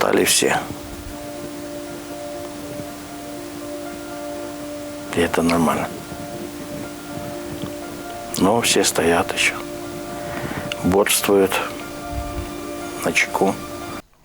устали все. И это нормально. Но все стоят еще. Борствуют на чеку.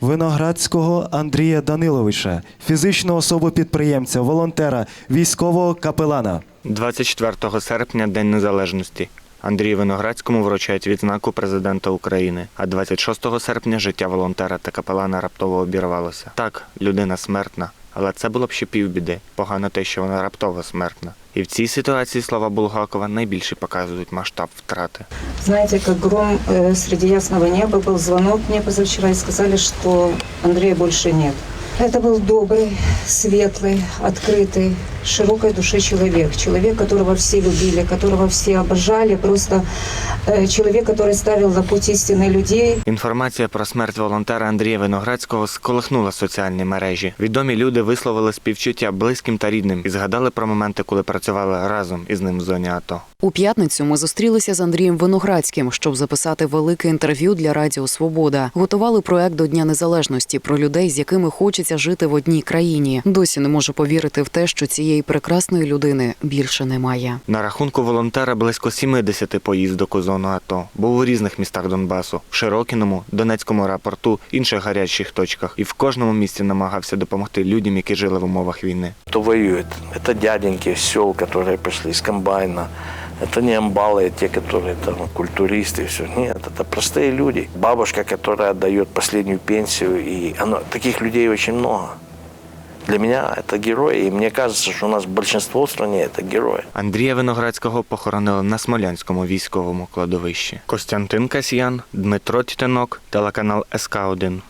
Виноградського Андрія Даниловича, фізичну особу підприємця, волонтера, військового капелана. 24 серпня День Незалежності. Андрію Виноградському вручають відзнаку президента України. А 26 серпня життя волонтера та капелана раптово обірвалося. Так, людина смертна, але це було б ще півбіди. Погано те, що вона раптово смертна. І в цій ситуації слова Булгакова найбільше показують масштаб втрати. Знаете, как гром э, среди ясного неба был звонок мне позавчера и сказали, что Андрея больше нет. Это был добрый, светлый, открытый, широкой души человек. Человек, которого все любили, которого все обожали. Просто э, человек, который ставил на путь истины людей. Інформація про смерть волонтера Андрія Виноградського сколихнула соціальні мережі. Відомі люди висловили співчуття близьким та рідним і згадали про моменти, коли працювали разом із ним в зоні АТО. У п'ятницю ми зустрілися з Андрієм Виноградським, щоб записати велике інтерв'ю для Радіо Свобода. Готували проект до Дня Незалежності про людей, з якими хочеться жити в одній країні. Досі не можу повірити в те, що цієї прекрасної людини більше немає. На рахунку волонтера близько 70 поїздок у зону АТО. Був у різних містах Донбасу, в Широкіному, Донецькому аеропорту, інших гарячих точках, і в кожному місці намагався допомогти людям, які жили в умовах війни. Кто воюет? Это дяденьки из сел, которые пришли с комбайна. Это не амбалы, те, которые там культуристы, все. Нет, это простые люди. Бабушка, которая отдает последнюю пенсию, и оно, таких людей очень много. Для меня это герои, и мне кажется, что у нас большинство в стране это герои. Андрія Виноградського похоронили на Смолянському військовому кладовищі. Костянтин Касьян, Дмитро Тітинок, телеканал СК 1